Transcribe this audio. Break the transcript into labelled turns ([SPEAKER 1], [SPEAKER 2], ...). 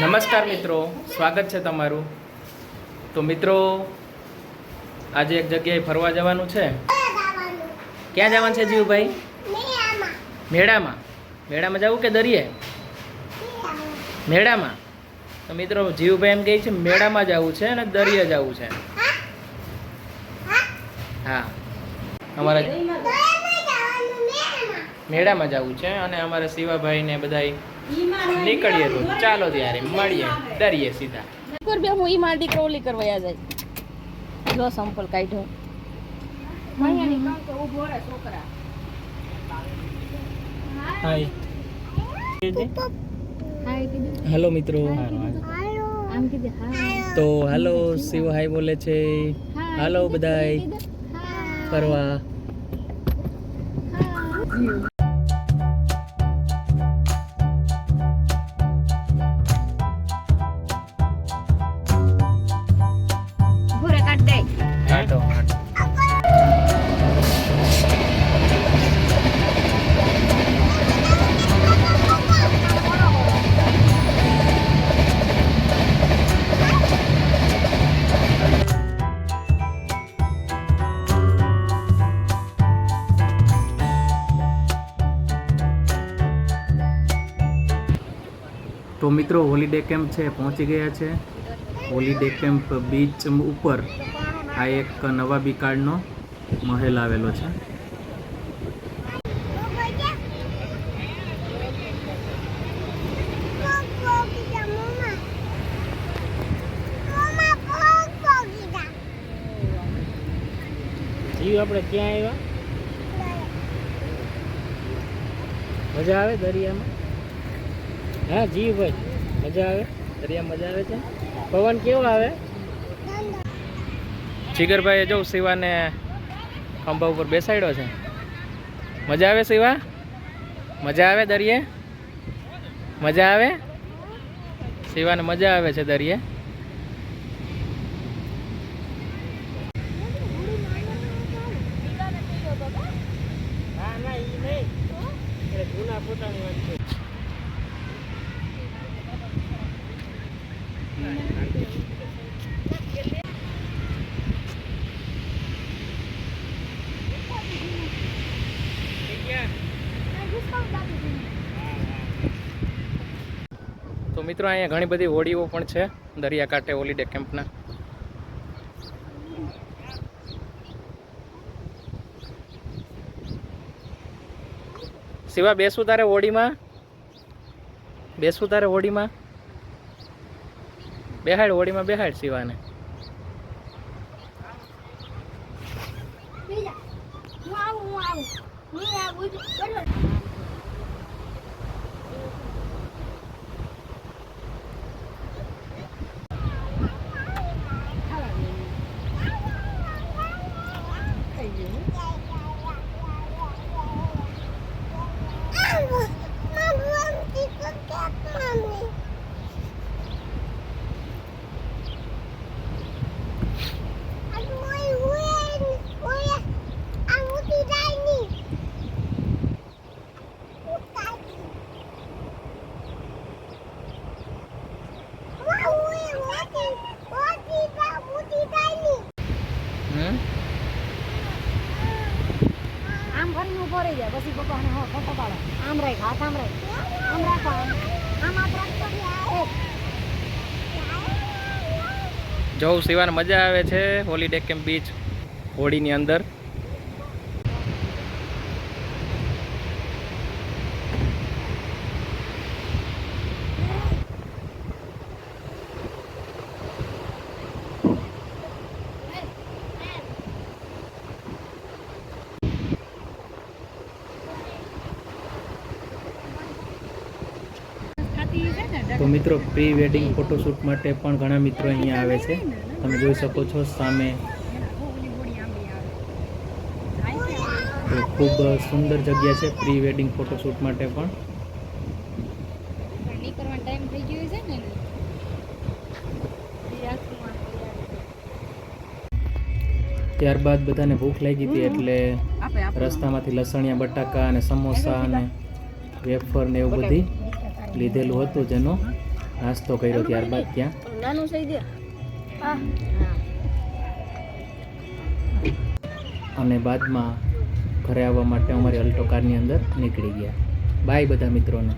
[SPEAKER 1] નમસ્કાર મિત્રો સ્વાગત છે તમારું. તો મિત્રો આજે એક જગ્યાએ ફરવા જવાનું છે? ક્યાં જવાનું છે જીવભાઈ? મેળામાં. મેળામાં જવું કે દરિયે? મેળામાં. તો મિત્રો જીવભાઈ એમ કહે છે મેળામાં જવું છે અને દરિયે જવું છે. હા. અમારે મેળામાં જવું છે અને અમારે શિવાભાઈ ને બધા નીકળીએ તો ચાલો ત્યારે મળીએ ડરીએ સીધા.
[SPEAKER 2] કર બે હું ઈ માર દીકરો ઓલી કરવા જાય જો સંપલ કાઢ્યો. મૈયાની કામ તો ઊભો રે છોકરા
[SPEAKER 1] હાય.
[SPEAKER 2] હાય
[SPEAKER 1] હેલો મિત્રો તો હાલો શિવ હાય બોલે છે. હાલો બધાય. ફરવા. તો મિત્રો હોલિડે કેમ્પ છે પહોંચી ગયા છે. હોલિડે કેમ્પ બીચ ઉપર આ એક નવા બિકાળનો મહેલ આવેલો છે. આપણે ક્યાં આવ્યા? મજા આવે દરિયામાં? હા જી ભાઈ મજા આવે? દરિયા મજા આવે છે? પવન કેવો આવે? જીગરભાઈ જો શિવાને ખંભા ઉપર બેસાડ્યો છે. મજા આવે શિવા? મજા આવે દરિયે? મજા આવે? શિવાને મજા આવે છે દરિયે? જૂના પોતાની વાત છે તો મિત્રો, અહીંયા ઘણી બધી હોડીઓ પણ છે, દરિયાકાંઠે હોલિડે કેમ્પના સિવા બેસું તારે હોડીમાં? બેસું તારે હોડીમાં? બેહાડ હોડીમાં બેહાડ શિવાને
[SPEAKER 2] હું આવું હું આવું હું આવું ચલો
[SPEAKER 1] હમ
[SPEAKER 2] આમ ઊભો જાય, પછી પપ્પા ને ફોટો પાડો. આમ રાખ, હાથ આમ રાખ. આમ રાખો આમ. આમ રાખતો
[SPEAKER 1] શિવાને મજા આવે છે હોલીડે કેમ્પ બીચ હોળીની અંદર. તો મિત્રો પ્રી વેડિંગ ફોટોશૂટ માટે પણ ઘણા મિત્રો અહીંયા આવે છે. તમે જોઈ શકો છો સામે. તો ખૂબ સુંદર જગ્યા છે પ્રી વેડિંગ ફોટોશૂટ માટે પણ. ત્યારબાદ બધાને ભૂખ લાગી હતી એટલે રસ્તામાંથી લસણિયા બટાકા અને સમોસા અને વેફર ને એવું બધી લીધેલું હતું જેનો નાસ્તો કર્યો ત્યારબાદ ત્યાં.
[SPEAKER 2] નાનું સહી દે. હા હા.
[SPEAKER 1] અને બાદમાં ઘરે આવવા માટે અમારી અલ્ટો કારની અંદર નીકળી ગયા. બાય બધા મિત્રોને.